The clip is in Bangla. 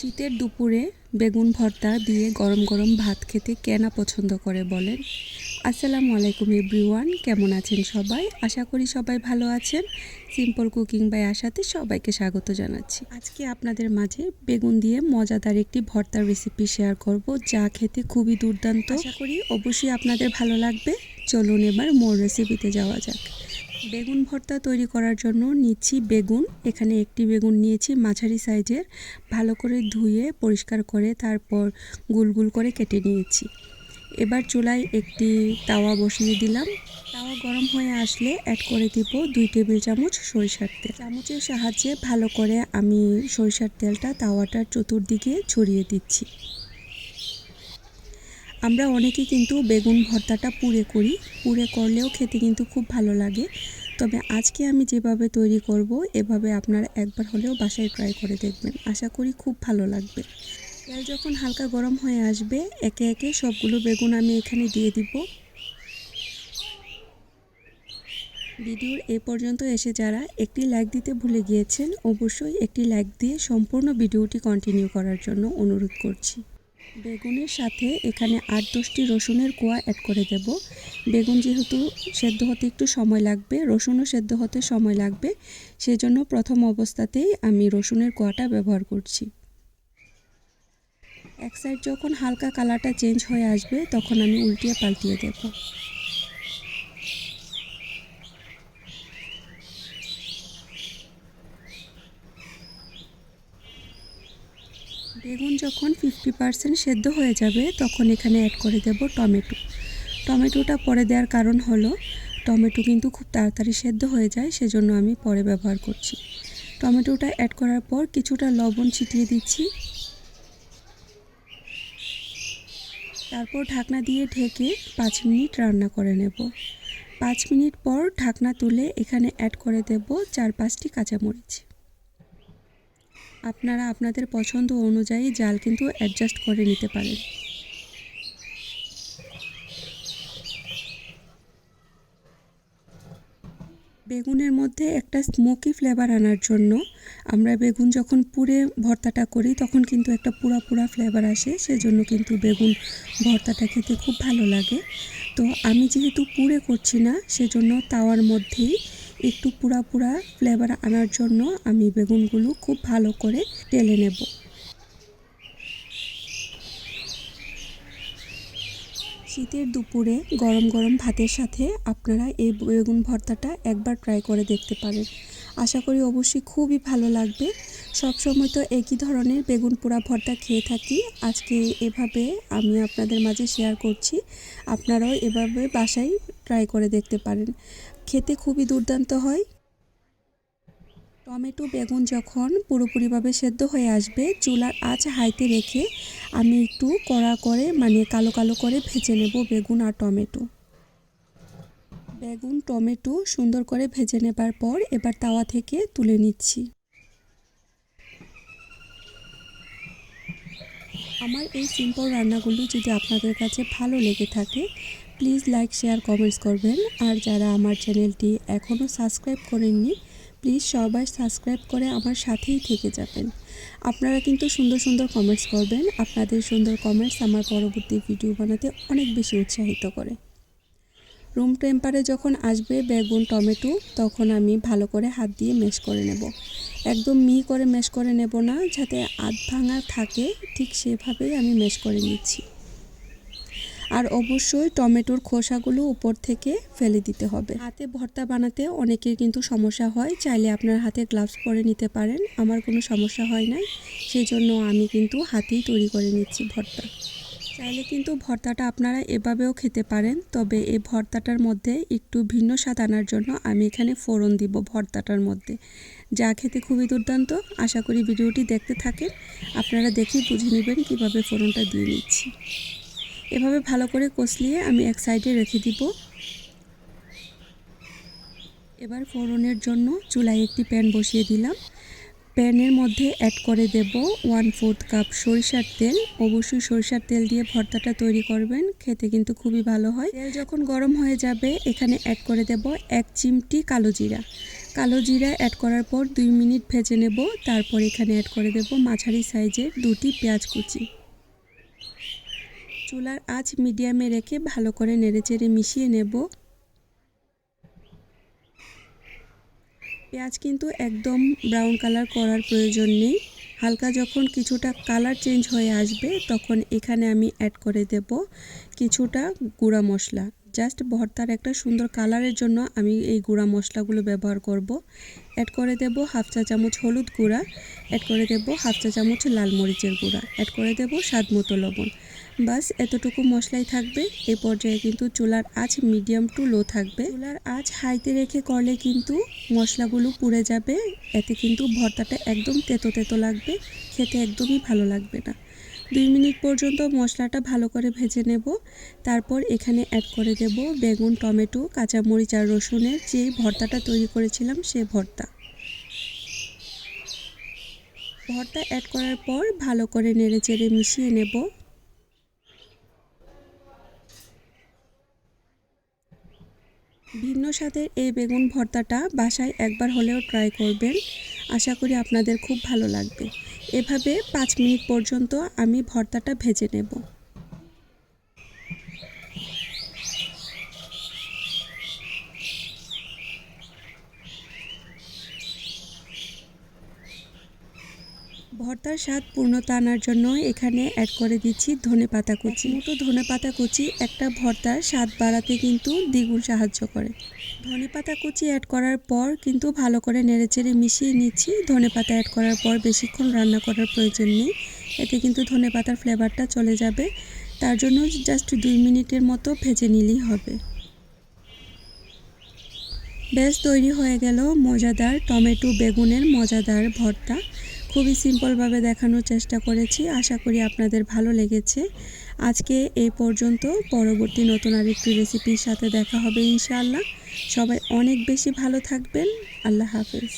শীতের দুপুরে বেগুন ভর্তা দিয়ে গরম গরম ভাত খেতে কেনা পছন্দ করে বলেন। আসসালামু আলাইকুম এভরিওয়ান, কেমন আছেন সবাই? আশা করি সবাই ভালো আছেন। সিম্পল কুকিং বাই আশাতে সবাইকে স্বাগত জানাচ্ছি। আজকে আপনাদের মাঝে বেগুন দিয়ে মজাদার একটি ভর্তার রেসিপি শেয়ার করব, যা খেতে খুবই দুর্দান্ত। আশা করি অবশ্যই আপনাদের ভালো লাগবে। চলুন এবার মোর রেসিপিতে যাওয়া যাক। বেগুন ভর্তা তৈরি করার জন্য নিচ্ছি বেগুন। এখানে একটি বেগুন নিয়েছি, মাঝারি সাইজের। ভালো করে ধুয়ে, পরিষ্কার করে তারপর গুল করে কেটে নিয়েছি। এবার চুলায় একটি তাওয়া বসিয়ে দিলাম। তাওয়া গরম হয়ে আসলে অ্যাড করে দিব দুই টেবিল চামচ সরিষার তেল। চামচের সাহায্যে ভালো করে আমি সরিষার তেলটা তাওয়াটার চতুর্দিকে ছড়িয়ে দিচ্ছি। আমরা অনেকেই কিন্তু বেগুন ভর্তাটা পুড়ে করি। পুড়ে করলেও খেতে কিন্তু খুব ভালো লাগে। তবে আজকে আমি যেভাবে তৈরি করব, এভাবে আপনারা একবার হলেও বাসায় ট্রাই করে দেখবেন। আশা করি খুব ভালো লাগবে। তেল যখন হালকা গরম হয়ে আসবে, একে একে সবগুলো বেগুন আমি এখানে দিয়ে দিব। ভিডিওর এ পর্যন্ত এসে যারা একটি লাইক দিতে ভুলে গিয়েছেন, অবশ্যই একটি লাইক দিয়ে সম্পূর্ণ ভিডিওটি কন্টিনিউ করার জন্য অনুরোধ করছি। বেগুনের সাথে এখানে আট দশটি রসুনের কোয়া অ্যাড করে দেব। বেগুন যেহেতু সেদ্ধ হতে একটু সময় লাগবে, রসুনও সেদ্ধ হতে সময় লাগবে, সেজন্য প্রথম অবস্থাতেই আমি রসুনের কোয়াটা ব্যবহার করছি। এক সাইড যখন হালকা কালারটা চেঞ্জ হয়ে আসবে, তখন আমি উল্টিয়ে পাল্টিয়ে দেব। বেগুন যখন ফিফটি পারসেন্ট সেদ্ধ হয়ে যাবে, তখন এখানে অ্যাড করে দেব টমেটো। টমেটোটা পরে দেওয়ার কারণ হলো, টমেটো কিন্তু খুব তাড়াতাড়ি সেদ্ধ হয়ে যায়, সেজন্য আমি পরে ব্যবহার করছি। টমেটোটা অ্যাড করার পর কিছুটা লবণ ছিটিয়ে দিচ্ছি। তারপর ঢাকনা দিয়ে ঢেকে পাঁচ মিনিট রান্না করে নেব। পাঁচ মিনিট পর ঢাকনা তুলে এখানে অ্যাড করে দেব চার পাঁচটি কাঁচামরিচ। আপনারা আপনাদের পছন্দ অনুযায়ী জাল কিন্তু অ্যাডজাস্ট করে নিতে পারেন। বেগুনের মধ্যে একটা স্মোকি ফ্লেভার আনার জন্য আমরা বেগুন যখন পুড়ে ভর্তাটা করি, তখন কিন্তু একটা পুরা পুরা ফ্লেভার আসে, সেজন্য কিন্তু বেগুন ভর্তাটা খেতে খুব ভালো লাগে। তো আমি যেহেতু পুড়ে করছি না, সেজন্য তাওয়ার মধ্যেই একটু পুরা পুরা ফ্লেভার আনার জন্য আমি বেগুনগুলো খুব ভালো করে টেলে নেব। শীতের দুপুরে গরম গরম ভাতের সাথে আপনারা এই বেগুন ভর্তাটা একবার ট্রাই করে দেখতে পারেন। আশা করি অবশ্যই খুবই ভালো লাগবে। সবসময় তো একই ধরনের বেগুন পোড়া ভর্তা খেয়ে থাকি। আজকে এভাবে আমি আপনাদের মাঝে শেয়ার করছি। আপনারাও এভাবে বাসায় ট্রাই করে দেখতে পারেন। খেতে খুবই দুর্দান্ত হয়। টমেটো, বেগুন যখন পুরোপুরিভাবে সেদ্ধ হয়ে আসবে, চুলার আঁচ হাইতে রেখে আমি একটু কড়া করে মানে কালো কালো করে ভেজে নেব বেগুন আর টমেটো। বেগুন, টমেটো সুন্দর করে ভেজে নেবার পর এবার তাওয়া থেকে তুলে নিচ্ছি। আমার এই সিম্পল রান্নাগুলো যদি আপনাদের কাছে ভালো লেগে থাকে প্লিজ লাইক, শেয়ার, কমেন্টস করবেন। আর যারা আমার চ্যানেলটি এখনও সাবস্ক্রাইব করেননি, প্লিজ সবাই সাবস্ক্রাইব করে আমার সাথেই থেকে যাবেন। আপনারা কিন্তু সুন্দর সুন্দর কমেন্টস করবেন। আপনাদের সুন্দর কমেন্টস আমার পরবর্তী ভিডিও বানাতে অনেক বেশি উৎসাহিত করে। রুম টেম্পারে যখন আসবে বেগুন, টমেটো, তখন আমি ভালো করে হাত দিয়ে মেশ করে নেব। একদম মি করে মেশ করে নেব না, যাতে আধ ভাঙা থাকে, ঠিক সেভাবেই আমি মেশ করে নিচ্ছি। আর অবশ্যই টমেটোর খোসাগুলো উপর থেকে ফেলে দিতে হবে। হাতে ভর্তা বানাতে অনেকের কিন্তু সমস্যা হয়। চাইলে আপনার হাতে গ্লাভস পরে নিতে পারেন। আমার কোনো সমস্যা হয় নাই। সেই জন্য আমি কিন্তু হাতেই তৈরি করে নিচ্ছি ভর্তা। চাইলে কিন্তু ভর্তাটা আপনারা এভাবেও খেতে পারেন। তবে এই ভর্তাটার মধ্যে একটু ভিন্ন স্বাদ আনার জন্য আমি এখানে ফোড়ন দিব ভর্তাটার মধ্যে। যা খেতে খুবই দুর্দান্ত। আশা করি ভিডিওটি দেখতে থাকেন। আপনারা দেখেই বুঝে নেবেন কীভাবে ফোড়নটা দিয়ে নিচ্ছি। এভাবে ভালো করে কষলিয়ে আমি এক সাইডে রেখে দিব। এবার ফোড়নের জন্য চুলায় একটি প্যান বসিয়ে দিলাম। প্যানের মধ্যে অ্যাড করে দেব ওয়ান ফোর্থ কাপ সরিষার তেল। অবশ্যই সরিষার তেল দিয়ে ভর্তাটা তৈরি করবেন, খেতে কিন্তু খুবই ভালো হয়। তেল যখন গরম হয়ে যাবে, এখানে অ্যাড করে দেব এক চিমটি কালো জিরা। কালো জিরা অ্যাড করার পর দুই মিনিট ভেজে নেব। তারপর এখানে অ্যাড করে দেব মাঝারি সাইজের দুটি পেঁয়াজ কুচি। চুলার আঁচ মিডিয়ামে রেখে ভালো করে নেড়েচেড়ে মিশিয়ে নেব। পেঁয়াজ কিন্তু একদম ব্রাউন কালার করার প্রয়োজন নেই। হালকা যখন কিছুটা কালার চেঞ্জ হয়ে আসবে, তখন এখানে আমি অ্যাড করে দেব কিছুটা গুঁড়া মশলা। জাস্ট ভর্তার একটা সুন্দর কালারের জন্য আমি এই গুঁড়া মশলাগুলো ব্যবহার করব। অ্যাড করে দেব হাফ চা চামচ হলুদ গুঁড়া। অ্যাড করে দেব হাফ চা চামচ লাল মরিচের গুঁড়া। অ্যাড করে দেব স্বাদ মতো লবণ। বাস, এতটুকু মশলাই থাকবে। এই পর্যায়ে কিন্তু চুলার আঁচ মিডিয়াম টু লো থাকবে। চুলার আঁচ হাইতে রেখে করলে কিন্তু মশলাগুলো পুড়ে যাবে। এতে কিন্তু ভর্তাটা একদম তেতো তেতো লাগবে। খেতে একদমই ভালো লাগবে না। দুই মিনিট পর্যন্ত মশলাটা ভালো করে ভেজে নেব। তারপর এখানে অ্যাড করে দেব বেগুন, টমেটো, কাঁচামরিচ আর রসুনের যে ভর্তাটা তৈরি করেছিলাম সে ভর্তা। ভর্তা অ্যাড করার পর ভালো করে নেড়ে চেড়ে মিশিয়ে নেব। ভিন্ন স্বাদের এই বেগুন ভর্তাটা বাসায় একবার হলেও ট্রাই করবেন। আশা করি আপনাদের খুব ভালো লাগবে। এভাবে পাঁচ মিনিট পর্যন্ত আমি ভর্তাটা ভেজে নেব। ভর্তার স্বাদ পূর্ণতা আনার জন্য এখানে অ্যাড করে দিচ্ছি ধনে পাতা কুচি। মুটো ধনে পাতা কুচি একটা ভর্তার স্বাদ বাড়াতে কিন্তু দ্বিগুণ সাহায্য করে। ধনে পাতা কুচি অ্যাড করার পর কিন্তু ভালো করে নেড়েচেড়ে মিশিয়ে নিচ্ছি। ধনে পাতা অ্যাড করার পর বেশিক্ষণ রান্না করার প্রয়োজন নেই। এতে কিন্তু ধনে পাতার ফ্লেভারটা চলে যাবে। তার জন্য জাস্ট দুই মিনিটের মতো ভেজে নিলেই হবে। বেশ তৈরি হয়ে গেল মজাদার টমেটো বেগুনের মজাদার ভর্তা। খুবই সিম্পলভাবে দেখানোর চেষ্টা করেছি। আশা করি আপনাদের ভালো লেগেছে। আজকে এই পর্যন্ত। পরবর্তী নতুন আরেকটি রেসিপির সাথে দেখা হবে ইনশাআল্লাহ। সবাই অনেক বেশি ভালো থাকবেন। আল্লাহ হাফেজ।